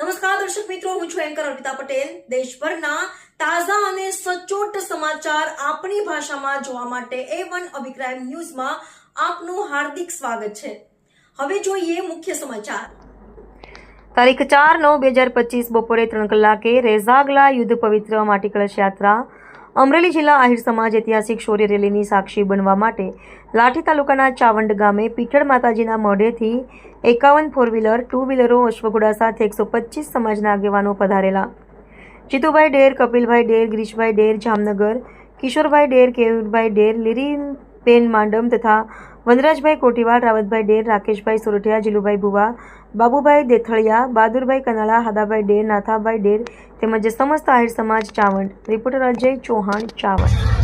નમસ્કાર, દર્શક મિત્રો, હું છું એન્કર અર્પિતા પટેલ. દેશભરના તાજા અને સચોટ સમાચાર આપણી ભાષામાં જોવા માટે એ વન અભિપ્રાય ન્યૂઝમાં આપનું હાર્દિક સ્વાગત છે. હવે જોઈએ મુખ્ય સમાચાર. તારીખ ચાર નવ બે હજાર પચીસ બપોરે ત્રણ કલાકે રેઝાગલા યુદ્ધ પવિત્ર માટી કળશ યાત્રા અમરેલી જિલ્લા આહિર સમાજ ઐતિહાસિક શૌર્ય રેલીની સાક્ષી બનવા માટે લાઠી તાલુકાના ચાવંડ ગામે પીઠળ માતાજીના મોઢેથી એકાવન ફોર વ્હીલર ટુ વ્હીલરો અશ્વઘોડા સાથે એકસો પચીસ સમાજના આગેવાનો પધારેલા. જીતુભાઈ ડેર, કપિલભાઈ ડેર, ગિરીશભાઈ ડેર, જામનગર, કિશોરભાઈ ડેર, કેયુરભાઈ ડેર લીરીબેન માંડમ તથા વનરાજભાઈ કોટીવાડ રાવતભાઈ ડેર, રાકેશભાઈ સોરઠિયા, જીલુભાઈ ભુવા, બાબુભાઈ દેથળિયા, બહાદુરભાઈ કનાળા હાદાભાઈ ડેર, નાથાભાઈ ડેર તેમજ સમસ્ત આહિર સમાજ ચાવંડ. રિપોર્ટર અજય ચૌહાણ, ચાવંડ.